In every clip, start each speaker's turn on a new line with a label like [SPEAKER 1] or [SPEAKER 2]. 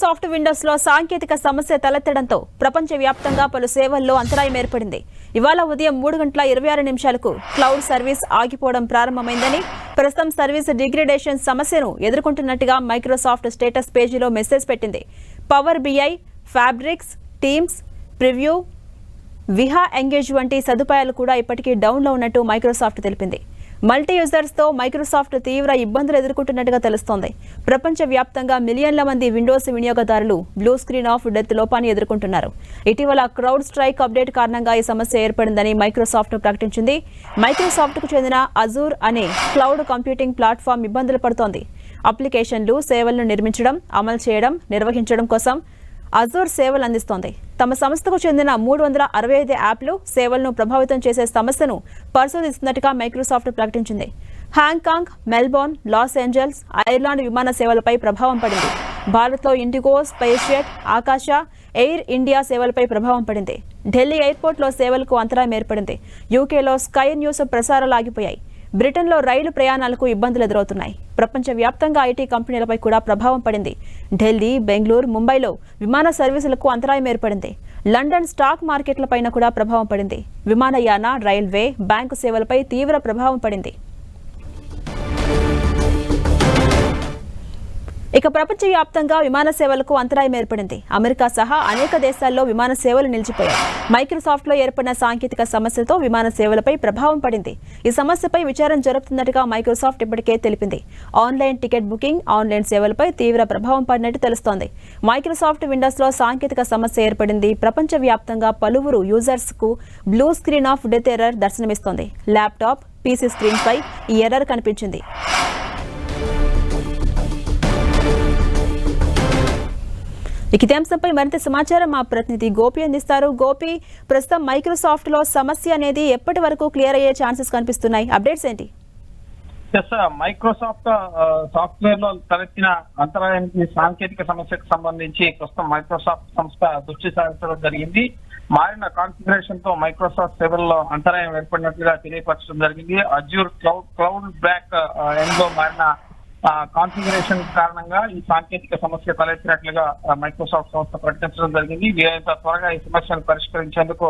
[SPEAKER 1] Microsoft విండోస్లో సాంకేతిక సమస్య తలెత్తడంతో ప్రపంచవ్యాప్తంగా పలు సేవల్లో అంతరాయం ఏర్పడింది. ఇవాళ ఉదయం మూడు గంటల ఇరవై ఆరు నిమిషాలకు క్లౌడ్ సర్వీస్ ఆగిపోవడం ప్రారంభమైందని ప్రస్తుతం సర్వీస్ డిగ్రేడేషన్ సమస్యను ఎదుర్కొంటున్నట్టుగా మైక్రోసాఫ్ట్ స్టేటస్ పేజీలో మెసేజ్ పెట్టింది. Power BI fabrics Teams preview Viva engage వంటి సదుపాయాలు కూడా ఇప్పటికీ డౌన్లో ఉన్నట్టు మైక్రోసాఫ్ట్ తెలిపింది. మల్టీ యూజర్స్తో మైక్రోసాఫ్ట్ తీవ్ర ఇబ్బందులు ఎదుర్కొంటున్నట్టుగా తెలుస్తోంది. ప్రపంచవ్యాప్తంగా మిలియన్ల మంది విండోస్ వినియోగదారులు బ్లూ స్క్రీన్ ఆఫ్ డెత్ లోపాన్ని ఎదుర్కొంటున్నారు. ఇటీవల క్రౌడ్ స్ట్రైక్ అప్డేట్ కారణంగా ఈ సమస్య ఏర్పడిందని మైక్రోసాఫ్ట్ ప్రకటించింది. మైక్రోసాఫ్ట్కు చెందిన అజూర్ అనే క్లౌడ్ కంప్యూటింగ్ ప్లాట్ఫామ్ ఇబ్బందులు పడుతోంది. అప్లికేషన్లు సేవలను నిర్మించడం అమలు చేయడం నిర్వహించడం కోసం అజూర్ సేవలు అందిస్తోంది. తమ సంస్థకు చెందిన మూడు వందల అరవై ఐదు యాప్లు సేవలను ప్రభావితం చేసే సమస్యను పరిశోధిస్తున్నట్టుగా మైక్రోసాఫ్ట్ ప్రకటించింది. Hong Kong Melbourne Los Angeles Ireland విమాన సేవలపై ప్రభావం పడింది. భారత్లో IndiGo SpiceJet Akasa Air India సేవలపై ప్రభావం పడింది. ఢిల్లీ ఎయిర్పోర్ట్లో సేవలకు అంతరాయం ఏర్పడింది. యూకేలో స్కై న్యూస్ ప్రసారాలు ఆగిపోయాయి. బ్రిటన్లో రైలు ప్రయాణాలకు ఇబ్బందులు ఎదురవుతున్నాయి. ప్రపంచవ్యాప్తంగా ఐటీ కంపెనీలపై కూడా ప్రభావం పడింది. ఢిల్లీ బెంగళూరు ముంబైలో విమాన సర్వీసులకు అంతరాయం ఏర్పడింది. లండన్ స్టాక్ మార్కెట్లపైన కూడా ప్రభావం పడింది. విమానయాన రైల్వే బ్యాంకు సేవలపై తీవ్ర ప్రభావం పడింది. ఇక ప్రపంచవ్యాప్తంగా విమాన సేవలకు అంతరాయం ఏర్పడింది. అమెరికా సహా అనేక దేశాల్లో విమాన సేవలు నిలిచిపోయాయి. మైక్రోసాఫ్ట్లో ఏర్పడిన సాంకేతిక సమస్యతో విమాన సేవలపై ప్రభావం పడింది. ఈ సమస్యపై విచారం జరుపుతున్నట్టుగా మైక్రోసాఫ్ట్ ఇప్పటికే తెలిపింది. ఆన్లైన్ టికెట్ బుకింగ్ ఆన్లైన్ సేవలపై తీవ్ర ప్రభావం పడినట్టు తెలుస్తోంది. మైక్రోసాఫ్ట్ విండోస్లో సాంకేతిక సమస్య ఏర్పడింది. ప్రపంచవ్యాప్తంగా పలువురు యూజర్స్కు blue screen of death error దర్శనమిస్తోంది. Laptop PC స్క్రీన్పై ఈ ఎర్రర్ కనిపించింది. ఇక ఇదే అంశంపై మరింత సమాచారం మా ప్రతినిధి గోపి అందిస్తారు. గోపి ప్రస్తుతం మైక్రోసాఫ్ట్లో సమస్య అనేది ఎప్పటి వరకు క్లియర్ అయ్యే ఛాన్సెస్ కనిపిస్తున్నాయి? అప్డేట్స్ ఏంటి?
[SPEAKER 2] మైక్రోసాఫ్ట్ సాఫ్ట్వేర్లో తలెత్తిన అంతరాయానికి సాంకేతిక సమస్యకు సంబంధించి ప్రస్తుతం మైక్రోసాఫ్ట్ సంస్థ దృష్టి సారించడం జరిగింది. మారిన కాన్ఫిగరేషన్తో మైక్రోసాఫ్ట్ సేవల్లో అంతరాయం ఏర్పడినట్లుగా తెలియపరచడం జరిగింది. అజ్యూర్ క్లౌడ్ క్లౌడ్ బ్యాక్ ఎండ్లో మారిన కాన్ఫిగరేషన్ కారణంగా ఈ సాంకేతిక సమస్య తలెత్తినట్లుగా మైక్రోసాఫ్ట్ సంస్థ ప్రకటించడం జరిగింది. వీలైనంత త్వరగా ఈ సమస్యను పరిష్కరించేందుకు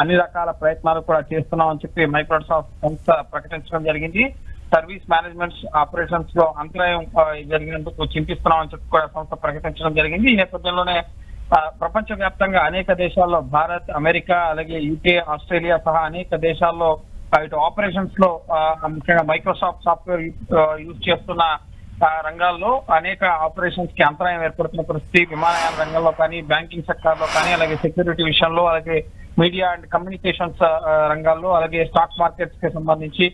[SPEAKER 2] అన్ని రకాల ప్రయత్నాలు కూడా చేస్తున్నామని చెప్పి మైక్రోసాఫ్ట్ సంస్థ ప్రకటించడం జరిగింది. సర్వీస్ మేనేజ్మెంట్ ఆపరేషన్స్లో అంతరాయం జరిగినందుకు చింతిస్తున్నామని చెప్పి కూడా సంస్థ ప్రకటించడం జరిగింది. ఈ నేపథ్యంలోనే ఆ, ప్రపంచ వ్యాప్తంగా అనేక దేశాల్లో భారత్ అమెరికా అలాగే యూకే ఆస్ట్రేలియా సహా అనేక దేశాల్లో ఇటు ఆపరేషన్స్లో ఆ, ముఖ్యంగా మైక్రోసాఫ్ట్ సాఫ్ట్వేర్ యూజ్ చేస్తున్న ఆ, రంగాల్లో అనేక ఆపరేషన్స్కి అంతరాయం ఏర్పడుతున్న పరిస్థితి విమానయాన రంగంలో కానీ బ్యాంకింగ్ సెక్టార్లో కానీ అలాగే సెక్యూరిటీ విషయంలో అలాగే మీడియా అండ్ కమ్యూనికేషన్స్ రంగాల్లో అలాగే స్టాక్ మార్కెట్స్కి సంబంధించి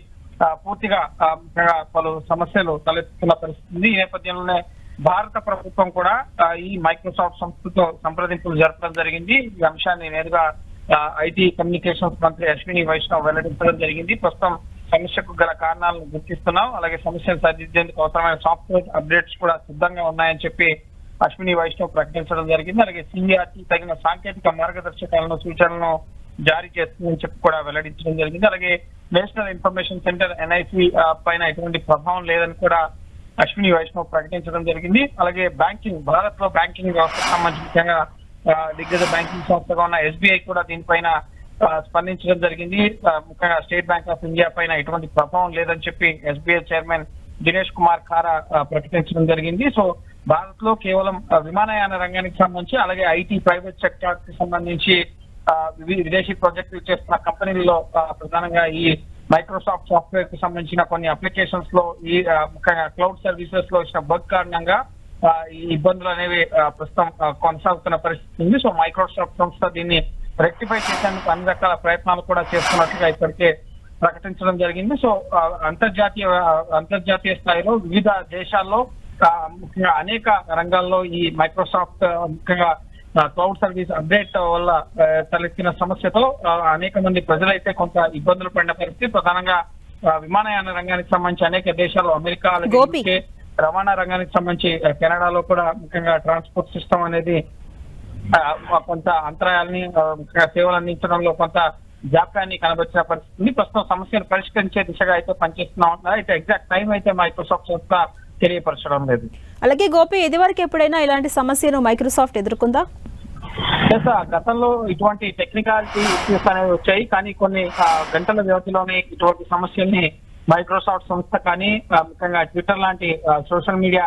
[SPEAKER 2] పూర్తిగా ముఖ్యంగా పలు సమస్యలు తలెత్తుతున్న పరిస్థితి. ఈ నేపథ్యంలోనే భారత ప్రభుత్వం కూడా ఈ మైక్రోసాఫ్ట్ సంస్థతో సంప్రదింపులు జరపడం జరిగింది. ఈ అంశాన్ని నేరుగా ఐటీ కమ్యూనికేషన్స్ మంత్రి అశ్విని వైష్ణవ్ వెల్లడించడం జరిగింది. ప్రస్తుతం సమస్యకు గల కారణాలను గుర్తిస్తున్నాం. అలాగే సమస్యను సరిదిద్దేందుకు అవసరమైన సాఫ్ట్వేర్ అప్డేట్స్ కూడా సిద్ధంగా ఉన్నాయని చెప్పి అశ్విని వైష్ణవ్ ప్రకటించడం జరిగింది. అలాగే సిఆర్టీ తగిన సాంకేతిక మార్గదర్శకాలను సూచనలను జారీ చేస్తుందని చెప్పి కూడా వెల్లడించడం జరిగింది. అలాగే నేషనల్ ఇన్ఫర్మేషన్ సెంటర్ ఎన్ఐసి పైన ఎటువంటి ప్రభావం లేదని కూడా అశ్విని వైష్ణవ్ ప్రకటించడం జరిగింది. అలాగే బ్యాంకింగ్ భారత్లో బ్యాంకింగ్ వ్యవస్థకు సంబంధించి ముఖ్యంగా దిగ్గజ బ్యాంకింగ్ సంస్థగా ఉన్న ఎస్బీఐ కూడా దీనిపైన స్పందించడం జరిగింది. ముఖ్యంగా స్టేట్ బ్యాంక్ ఆఫ్ ఇండియా పైన ఎటువంటి ప్రభావం లేదని చెప్పి ఎస్బీఐ చైర్మన్ దినేష్ కుమార్ ఖారా ప్రకటించడం జరిగింది. సో భారత్లో కేవలం విమానయాన రంగానికి సంబంధించి అలాగే ఐటీ ప్రైవేట్ సెక్టార్కి సంబంధించి విదేశీ ప్రాజెక్టులు చేస్తున్న కంపెనీల్లో ప్రధానంగా ఈ మైక్రోసాఫ్ట్ సాఫ్ట్వేర్కి సంబంధించిన కొన్ని అప్లికేషన్స్లో ఈ ముఖ్యంగా క్లౌడ్ సర్వీసెస్లో వచ్చిన బగ్ కారణంగా ఇబ్బందులు అనేవి ప్రస్తుతం కొనసాగుతున్న పరిస్థితి ఉంది. సో మైక్రోసాఫ్ట్ సంస్థ దీన్ని రెక్టిఫై చేసేందుకు అన్ని రకాల ప్రయత్నాలు కూడా చేస్తున్నట్టుగా ఇప్పటికే ప్రకటించడం జరిగింది. సో అంతర్జాతీయ అంతర్జాతీయ స్థాయిలో వివిధ దేశాల్లో ముఖ్యంగా అనేక రంగాల్లో ఈ మైక్రోసాఫ్ట్ ముఖ్యంగా క్లౌడ్ సర్వీస్ అప్డేట్ వల్ల తలెత్తిన సమస్యతో అనేక మంది ప్రజలైతే కొంత ఇబ్బందులు పడిన పరిస్థితి. ప్రధానంగా విమానయాన రంగానికి సంబంధించి అనేక దేశాలు అమెరికా రవాణా రంగానికి సంబంధించి కెనడాలో కూడా ముఖ్యంగా ట్రాన్స్పోర్ట్ సిస్టమ్ అనేది కొంత అంతరాయాలని సేవలు అందించడంలో కొంత జాప్యాన్ని కనబరిచిన పరిస్థితి. ప్రస్తుతం సమస్యను పరిష్కరించే దిశగా అయితే పనిచేస్తున్నాం అయితే ఎగ్జాక్ట్ టైం అయితే మైక్రోసాఫ్ట్ సంస్థ తెలియపరచడం లేదు
[SPEAKER 1] అలాగే గోపి ఇదివరకు ఎప్పుడైనా ఇలాంటి సమస్యను మైక్రోసాఫ్ట్ ఎదుర్కొందా.
[SPEAKER 2] గతంలో ఇటువంటి టెక్నికాలిటీ ఇష్యూస్ అనేవి వచ్చాయి కానీ కొన్ని గంటల వ్యవధిలోనే ఇటువంటి సమస్యల్ని మైక్రోసాఫ్ట్ సంస్థ కానీ ముఖ్యంగా ట్విట్టర్ లాంటి సోషల్ మీడియా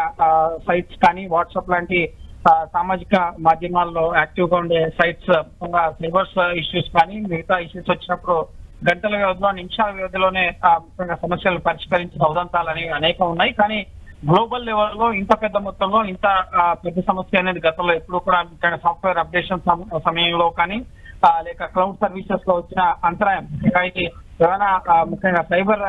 [SPEAKER 2] సైట్స్ కానీ వాట్సాప్ లాంటి ఆ, సామాజిక మాధ్యమాల్లో యాక్టివ్గా ఉండే సైట్స్ ముఖ్యంగా సైబర్స్ ఇష్యూస్ కానీ మిగతా ఇష్యూస్ వచ్చినప్పుడు గంటల వ్యవధిలో నిమిషాల వ్యవధిలోనే ముఖ్యంగా సమస్యలు పరిష్కరించిన ఉదంతాలు అనేవి అనేకం ఉన్నాయి. కానీ గ్లోబల్ లెవెల్లో ఇంత పెద్ద మొత్తంలో ఇంత పెద్ద సమస్య అనేది గతంలో ఎప్పుడు కూడా ముఖ్యంగా సాఫ్ట్వేర్ అప్డేషన్ సమయంలో కానీ లేక క్లౌడ్ సర్వీసెస్లో వచ్చిన అంతరాయం ఇది ఏమైనా ముఖ్యంగా సైబర్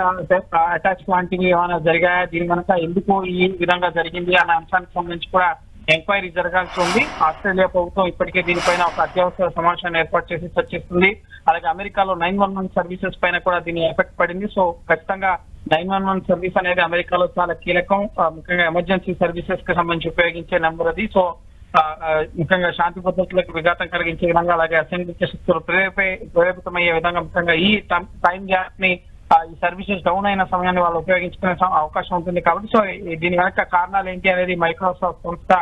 [SPEAKER 2] అటాక్స్ లాంటివి ఏమైనా జరిగాయా? దీని కనుక ఎందుకు ఈ విధంగా జరిగింది అనే అంశానికి సంబంధించి కూడా ఎంక్వైరీ జరగాల్సి ఉంది. ఆస్ట్రేలియా ప్రభుత్వం ఇప్పటికే దీనిపైన ఒక అత్యవసర సమావేశాన్ని ఏర్పాటు చేసి చర్చిస్తుంది. అలాగే అమెరికాలో నైన్ వన్ వన్ సర్వీసెస్ పైన కూడా దీని ఎఫెక్ట్ పడింది. సో ఖచ్చితంగా నైన్ వన్ వన్ సర్వీస్ అనేది అమెరికాలో చాలా కీలకం. ముఖ్యంగా ఎమర్జెన్సీ సర్వీసెస్కి సంబంధించి ఉపయోగించే నెంబర్ అది. సో ముఖ్యంగా శాంతి భద్రతలకు విఘాతం కలిగించే విధంగా అలాగే అసంఘటిత శక్తులు ప్రేరేపే ప్రేరేపితమయ్యే విధంగా ముఖ్యంగా ఈ టైం గ్యాప్ని ఈ సర్వీసెస్ డౌన్ అయిన సమయాన్ని వాళ్ళు ఉపయోగించుకునే అవకాశం ఉంటుంది కాబట్టి సో దీని వెనక కారణాలు ఏంటి అనేది మైక్రోసాఫ్ట్ సంస్థ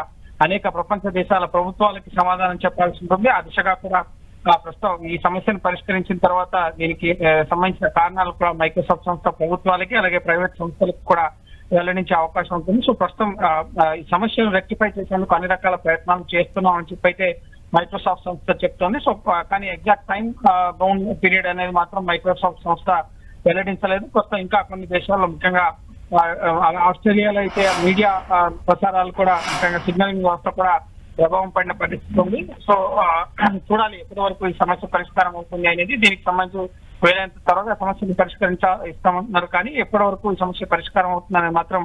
[SPEAKER 2] అనేక ప్రపంచ దేశాల ప్రభుత్వాలకి సమాధానం చెప్పాల్సి ఉంటుంది. ఆ దిశగా కూడా ఆ, ప్రస్తుతం ఈ సమస్యను పరిష్కరించిన తర్వాత దీనికి సంబంధించిన కారణాలు కూడా మైక్రోసాఫ్ట్ సంస్థ ప్రభుత్వాలకి అలాగే ప్రైవేట్ సంస్థలకు కూడా వెల్లడించే అవకాశం ఉంటుంది. సో ప్రస్తుతం ఈ సమస్యను రెక్టిఫై చేసేందుకు అన్ని రకాల ప్రయత్నాలు చేస్తున్నాం అని చెప్పి అయితే మైక్రోసాఫ్ట్ సంస్థ చెప్తోంది. సో కానీ ఎగ్జాక్ట్ టైం బౌండ్ పీరియడ్ అనేది మాత్రం మైక్రోసాఫ్ట్ సంస్థ వెల్లడించలేదు. ప్రస్తుతం ఇంకా కొన్ని దేశాల్లో ముఖ్యంగా ఆస్ట్రేలియాలో అయితే మీడియా ప్రసారాలు కూడా ముఖ్యంగా సిగ్నలింగ్ వ్యవస్థ కూడా ప్రభావం పడిన పరిస్థితి ఉంది. సో చూడాలి ఎప్పటి వరకు ఈ సమస్య పరిష్కారం అవుతుంది అనేది. దీనికి సంబంధించి వేలైనంత త్వరగా సమస్యను పరిష్కరించా ఇస్తామన్నారు. కానీ ఎప్పటి వరకు ఈ సమస్య పరిష్కారం అవుతుందని మాత్రం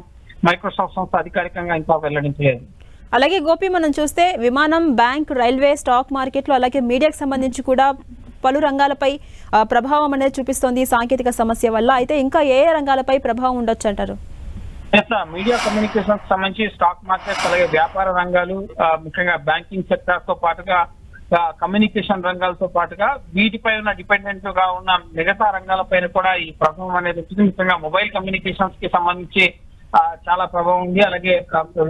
[SPEAKER 2] మైక్రోసాఫ్ట్ సంస్థ అధికారికంగా ఇంకా వెల్లడించలేదు.
[SPEAKER 1] అలాగే గోపి మనం చూస్తే విమానం బ్యాంక్ రైల్వే స్టాక్ మార్కెట్లు అలాగే మీడియాకు సంబంధించి కూడా పలు రంగాలపై ప్రభావం అనేది చూపిస్తోంది సాంకేతిక సమస్య వల్ల. అయితే ఇంకా ఏ ఏ రంగాలపై ప్రభావం ఉండొచ్చు అంటారు?
[SPEAKER 2] మీడియా కమ్యూనికేషన్ సంబంధించి స్టాక్ మార్కెట్ అలాగే వ్యాపార రంగాలు ముఖ్యంగా బ్యాంకింగ్ సెక్టర్తో పాటుగా కమ్యూనికేషన్ రంగాలతో పాటుగా వీటిపై ఉన్న డిపెండెంట్గా ఉన్న మిగతా రంగాలపైన కూడా ఈ ప్రభావం అనేది వచ్చింది ముఖ్యంగా మొబైల్ కమ్యూనికేషన్స్కి సంబంధించి చాలా ప్రభావం ఉంది. అలాగే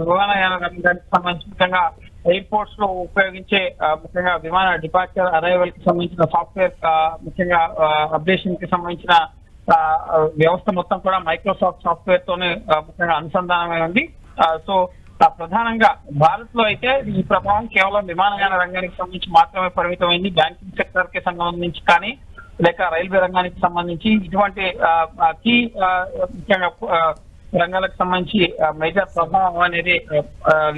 [SPEAKER 2] విమానయాన రంగానికి సంబంధించి ముఖ్యంగా ఎయిర్పోర్ట్స్లో ఉపయోగించే ముఖ్యంగా విమాన డిపార్చర్ అరైవల్కి సంబంధించిన సాఫ్ట్వేర్ ముఖ్యంగా అప్డేషన్కి సంబంధించిన వ్యవస్థ మొత్తం కూడా మైక్రోసాఫ్ట్ సాఫ్ట్వేర్ తోనే ముఖ్యంగా అనుసంధానమై ఉంది సో ప్రధానంగా భారత్లో అయితే ఈ ప్రభావం కేవలం విమానయాన రంగానికి సంబంధించి మాత్రమే పరిమితమైంది. బ్యాంకింగ్ సెక్టర్కి సంబంధించి కానీ లేక రైల్వే రంగానికి సంబంధించి ఇటువంటి కీ ముఖ్యంగా రంగాలకు సంబంధించి మేజర్ ప్రభావం అనేది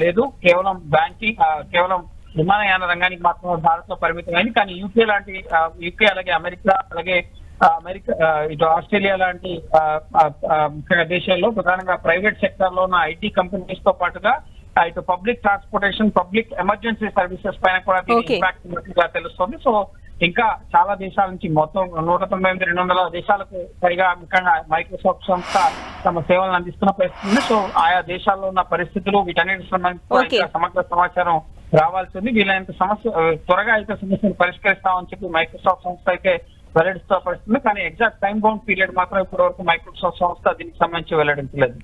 [SPEAKER 2] లేదు. కేవలం బ్యాంకింగ్ కేవలం విమానయాన రంగానికి మాత్రమే భారత్లో పరిమితమైంది. కానీ యూకే లాంటి యూకే అలాగే అమెరికా అలాగే అమెరికా ఇటు ఆస్ట్రేలియా లాంటి దేశాల్లో ప్రధానంగా ప్రైవేట్ సెక్టర్లో ఉన్న ఐటీ కంపెనీస్తో పాటుగా ఇటు public transportation public emergency services పైన కూడా. ఇంపాక్ట్ ఉన్నట్టుగా తెలుస్తుంది. సో ఇంకా చాలా దేశాల నుంచి మొత్తం నూట తొంభై ఎనిమిది రెండు వందల దేశాలకు పైగా ముఖ్యంగా మైక్రోసాఫ్ట్ సంస్థ తమ సేవలను అందిస్తున్న పరిస్థితి ఉంది. సో ఆయా దేశాల్లో ఉన్న పరిస్థితులు వీటన్నిటి సంబంధించి సమగ్ర సమాచారం రావాల్సి ఉంది. వీలైనంత సమస్య త్వరగా అయితే సమస్యను పరిష్కరిస్తామని చెప్పి మైక్రోసాఫ్ట్ సంస్థ అయితే వెల్లడిస్తూ పరిస్థితుంది కానీ ఎగ్జాక్ట్ టైం బౌండ్ పీరియడ్ మాత్రం ఇప్పటి వరకు మైక్రోసాఫ్ట్ సంస్థ దీనికి సంబంధించి వెల్లడించలేదు.